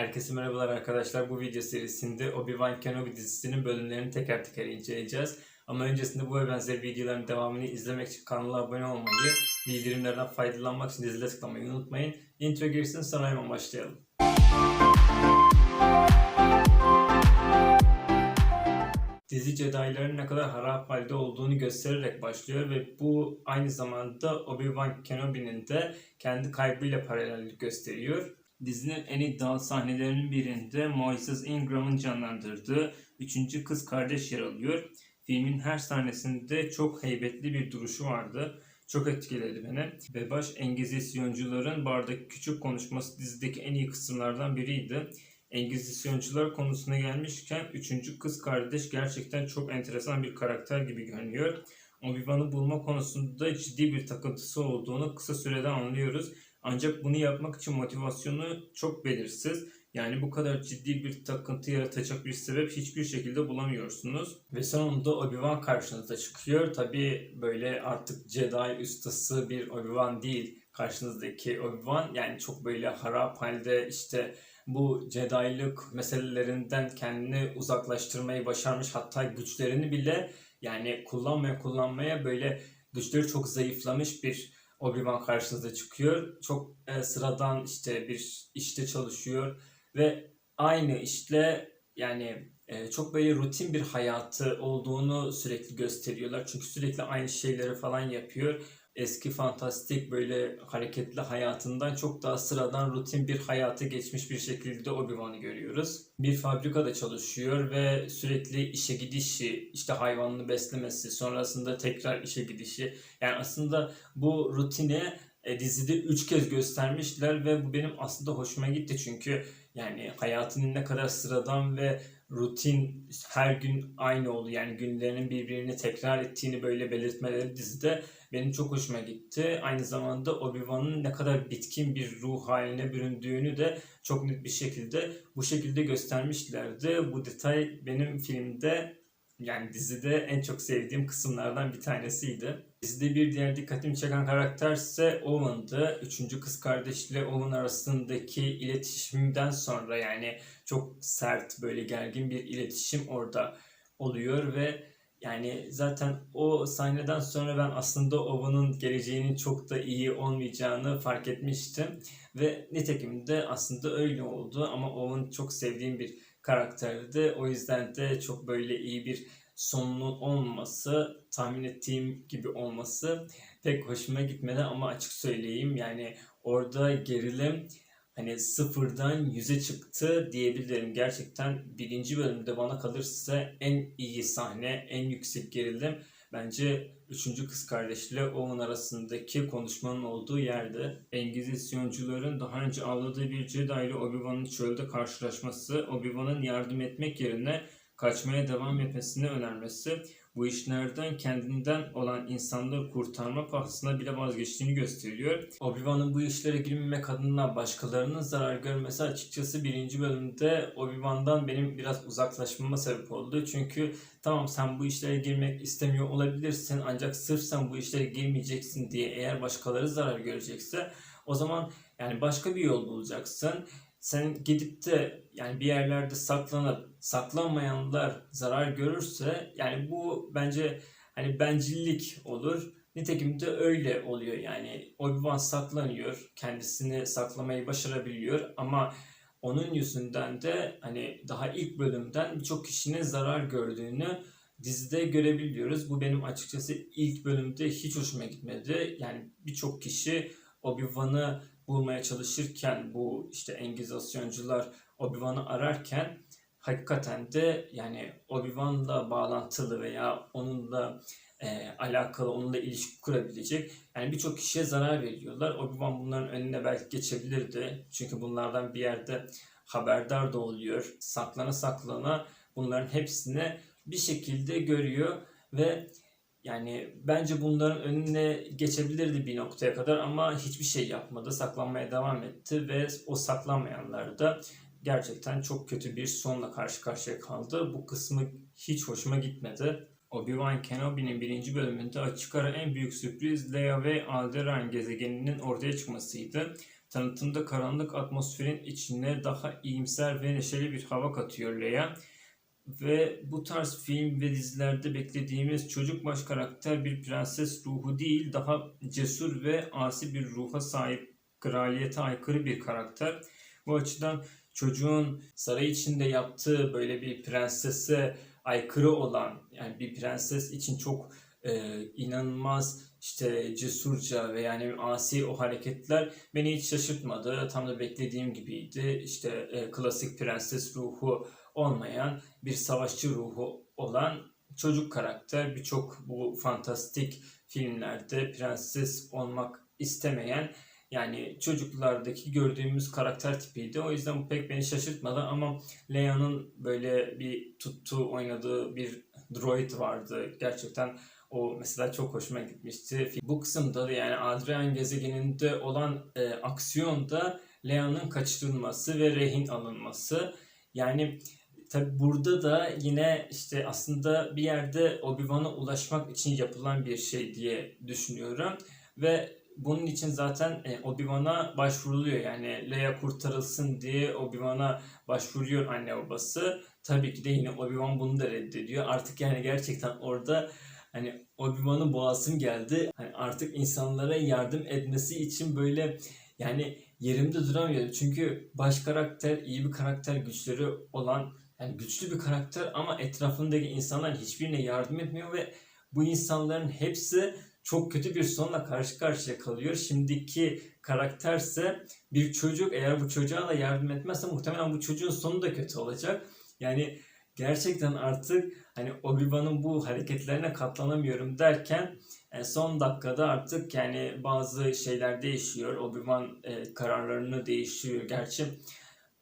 Herkese merhabalar arkadaşlar. Bu video serisinde Obi-Wan Kenobi dizisinin bölümlerini teker teker inceleyeceğiz. Ama öncesinde bu ve benzeri videoların devamını izlemek için kanala abone olmayı, bildirimlerden faydalanmak için dizile tıklamayı unutmayın. Intro girsin sonra hemen başlayalım. Dizi Jedi'ların ne kadar harap halde olduğunu göstererek başlıyor ve bu aynı zamanda Obi-Wan Kenobi'nin de kendi kaybıyla paralellik gösteriyor. Dizinin en iddialı sahnelerinin birinde Moises Ingram'ın canlandırdığı üçüncü kız kardeş yer alıyor. Filmin her sahnesinde çok heybetli bir duruşu vardı. Çok etkiledi beni. Ve baş Engizisyoncuların bardaki küçük konuşması dizideki en iyi kısımlardan biriydi. Engizisyoncular konusuna gelmişken üçüncü kız kardeş gerçekten çok enteresan bir karakter gibi görünüyor. Obi-Wan'ı bulma konusunda ciddi bir takıntısı olduğunu kısa sürede anlıyoruz. Ancak bunu yapmak için motivasyonu çok belirsiz. Yani bu kadar ciddi bir takıntı yaratacak bir sebep hiçbir şekilde bulamıyorsunuz. Ve sonunda Obi-Wan karşınıza çıkıyor. Tabi böyle artık Jedi ustası bir Obi-Wan değil karşınızdaki Obi-Wan. Yani çok böyle harap halde işte bu Jedi'lık meselelerinden kendini uzaklaştırmayı başarmış. Hatta güçlerini bile yani kullanmaya kullanmaya böyle güçleri çok zayıflamış bir Obi-Wan karşınıza çıkıyor. Çok e, sıradan işte bir işte çalışıyor ve aynı işle yani e, çok böyle rutin bir hayatı olduğunu sürekli gösteriyorlar. Çünkü sürekli aynı şeyleri falan yapıyor. Eski fantastik böyle hareketli hayatından çok daha sıradan rutin bir hayata geçmiş bir şekilde Obi-Wan'ı görüyoruz. Bir fabrikada çalışıyor ve sürekli işe gidişi, işte hayvanını beslemesi, sonrasında tekrar işe gidişi. Yani aslında bu rutine e, dizide 3 kez göstermişler ve bu benim aslında hoşuma gitti çünkü yani hayatının ne kadar sıradan ve rutin her gün aynı oldu. Yani günlerinin birbirini tekrar ettiğini böyle belirtmeleri dizide benim çok hoşuma gitti. Aynı zamanda Obi-Wan'ın ne kadar bitkin bir ruh haline büründüğünü de çok net bir şekilde bu şekilde göstermişlerdi. Bu detay benim filmde yani dizide en çok sevdiğim kısımlardan bir tanesiydi. Dizide bir diğer dikkatimi çeken karakter ise Owen'dı. Üçüncü kız kardeşle Owen arasındaki iletişimden sonra yani çok sert böyle gergin bir iletişim orada oluyor ve yani zaten o sahneden sonra ben aslında Owen'ın geleceğinin çok da iyi olmayacağını fark etmiştim. Ve nitekim de aslında öyle oldu ama Owen çok sevdiğim bir karakterdi. O yüzden de çok böyle iyi bir sonunun olmaması, tahmin ettiğim gibi olması pek hoşuma gitmedi ama açık söyleyeyim yani orada gerilim hani sıfırdan yüze çıktı diyebilirim. Gerçekten birinci bölümde bana kalırsa en iyi sahne, en yüksek gerilim bence üçüncü kız kardeşle Owen arasındaki konuşmanın olduğu yerde. Engizisyoncuların daha önce avladığı bir Jedi ile Obi-Wan'ın çölde karşılaşması, Obi-Wan'ın yardım etmek yerine kaçmaya devam etmesini önermesi, bu işlerden kendinden olan insanları kurtarma pahasına bile vazgeçtiğini gösteriyor. Obi-Wan'ın bu işlere girmemek adına başkalarının zarar görmesi açıkçası birinci bölümde Obi-Wan'dan benim biraz uzaklaşmama sebep oldu. Çünkü tamam sen bu işlere girmek istemiyor olabilirsin ancak sırf sen bu işlere girmeyeceksin diye eğer başkaları zarar görecekse o zaman yani başka bir yol bulacaksın sen gidip de yani bir yerlerde saklanıp saklanmayanlar zarar görürse yani bu bence hani bencillik olur. Nitekim de öyle oluyor yani Obi-Wan saklanıyor, kendisini saklamayı başarabiliyor ama onun yüzünden de hani daha ilk bölümden birçok kişinin zarar gördüğünü dizide görebiliyoruz. Bu benim açıkçası ilk bölümde hiç hoşuma gitmedi. Yani birçok kişi Obi-Wan'ı bulmaya çalışırken bu işte engizasyoncular Obi-Wan'ı ararken hakikaten de yani Obi-Wan'la bağlantılı veya onunla e, alakalı, onunla ilişki kurabilecek yani birçok kişiye zarar veriyorlar. Obi-Wan bunların önüne belki geçebilirdi. Çünkü bunlardan bir yerde haberdar da oluyor. Saklana saklana bunların hepsini bir şekilde görüyor ve yani bence bunların önüne geçebilirdi bir noktaya kadar ama hiçbir şey yapmadı. Saklanmaya devam etti ve o saklanmayanlar da gerçekten çok kötü bir sonla karşı karşıya kaldı. Bu kısmı hiç hoşuma gitmedi. Obi-Wan Kenobi'nin birinci bölümünde açık ara en büyük sürpriz Leia ve Alderaan gezegeninin ortaya çıkmasıydı. tanıtımda karanlık atmosferin içine daha iyimser ve neşeli bir hava katıyor Leia. Ve bu tarz film ve dizilerde beklediğimiz çocuk baş karakter bir prenses ruhu değil, daha cesur ve asi bir ruha sahip, kraliyete aykırı bir karakter. Bu açıdan çocuğun saray içinde yaptığı böyle bir prensese aykırı olan, yani bir prenses için çok e, inanılmaz işte cesurca ve yani asi o hareketler beni hiç şaşırtmadı. Tam da beklediğim gibiydi. İşte e, klasik prenses ruhu olmayan bir savaşçı ruhu olan çocuk karakter. Birçok bu fantastik filmlerde prenses olmak istemeyen yani çocuklardaki gördüğümüz karakter tipiydi. O yüzden bu pek beni şaşırtmadı ama Leia'nın böyle bir tuttuğu oynadığı bir droid vardı. Gerçekten o mesela çok hoşuma gitmişti. Bu kısımda da yani Adrian gezegeninde olan e, aksiyonda Leia'nın kaçırılması ve rehin alınması. Yani tabi burada da yine işte aslında bir yerde Obi-Wan'a ulaşmak için yapılan bir şey diye düşünüyorum. Ve bunun için zaten e, Obi-Wan'a başvuruluyor. Yani Leia kurtarılsın diye Obi-Wan'a başvuruyor anne babası. Tabii ki de yine Obi-Wan bunu da reddediyor. Artık yani gerçekten orada hani Obi-Wan'ın boğazım geldi. Hani artık insanlara yardım etmesi için böyle yani yerimde duramıyorum. Çünkü baş karakter, iyi bir karakter güçleri olan yani güçlü bir karakter ama etrafındaki insanların hiçbirine yardım etmiyor ve bu insanların hepsi çok kötü bir sonla karşı karşıya kalıyor. Şimdiki karakterse bir çocuk eğer bu çocuğa da yardım etmezse muhtemelen bu çocuğun sonu da kötü olacak. Yani gerçekten artık hani Obi-Wan'ın bu hareketlerine katlanamıyorum derken e, son dakikada artık yani bazı şeyler değişiyor. Obi-Wan e, kararlarını değişiyor. Gerçi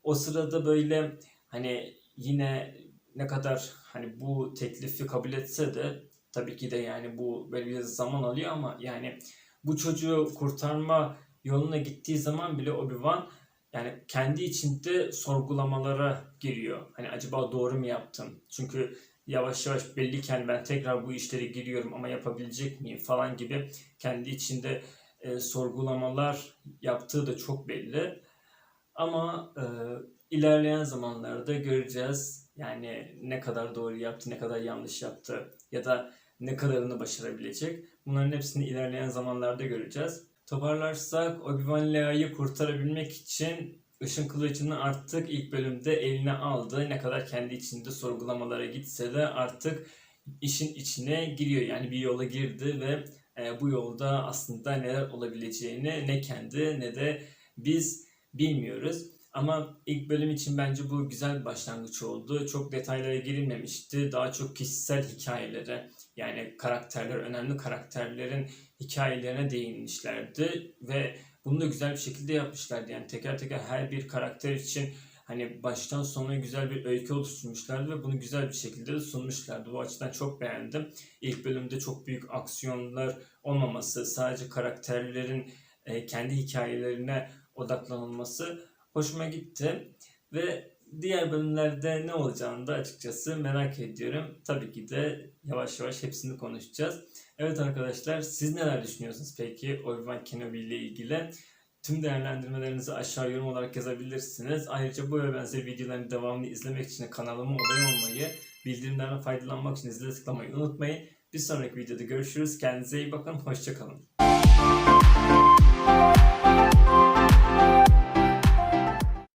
o sırada böyle hani yine ne kadar hani bu teklifi kabul etse de tabii ki de yani bu böyle bir zaman alıyor ama yani bu çocuğu kurtarma yoluna gittiği zaman bile Obi-Wan yani kendi içinde sorgulamalara giriyor. Hani acaba doğru mu yaptım? Çünkü yavaş yavaş belliyken ben tekrar bu işlere giriyorum ama yapabilecek miyim falan gibi kendi içinde e, sorgulamalar yaptığı da çok belli. Ama e, ilerleyen zamanlarda göreceğiz. Yani ne kadar doğru yaptı, ne kadar yanlış yaptı ya da ne kadarını başarabilecek. Bunların hepsini ilerleyen zamanlarda göreceğiz. Toparlarsak Obi-Wan Leia'yı kurtarabilmek için Işın Kılıcı'nı artık ilk bölümde eline aldı. Ne kadar kendi içinde sorgulamalara gitse de artık işin içine giriyor. Yani bir yola girdi ve e, bu yolda aslında neler olabileceğini ne kendi ne de biz bilmiyoruz. Ama ilk bölüm için bence bu güzel bir başlangıç oldu. Çok detaylara girilmemişti. Daha çok kişisel hikayelere yani karakterler, önemli karakterlerin hikayelerine değinmişlerdi. Ve bunu da güzel bir şekilde yapmışlardı. Yani teker teker her bir karakter için hani baştan sona güzel bir öykü oluşturmuşlardı ve bunu güzel bir şekilde de sunmuşlardı. Bu açıdan çok beğendim. İlk bölümde çok büyük aksiyonlar olmaması, sadece karakterlerin e, kendi hikayelerine odaklanılması hoşuma gitti. Ve diğer bölümlerde ne olacağını da açıkçası merak ediyorum. Tabii ki de yavaş yavaş hepsini konuşacağız. Evet arkadaşlar siz neler düşünüyorsunuz peki Obi-Wan Kenobi ile ilgili? Tüm değerlendirmelerinizi aşağı yorum olarak yazabilirsiniz. Ayrıca bu ve benzer videoların devamını izlemek için kanalıma abone olmayı, bildirimlerden faydalanmak için zile tıklamayı unutmayın. Bir sonraki videoda görüşürüz. Kendinize iyi bakın. Hoşçakalın.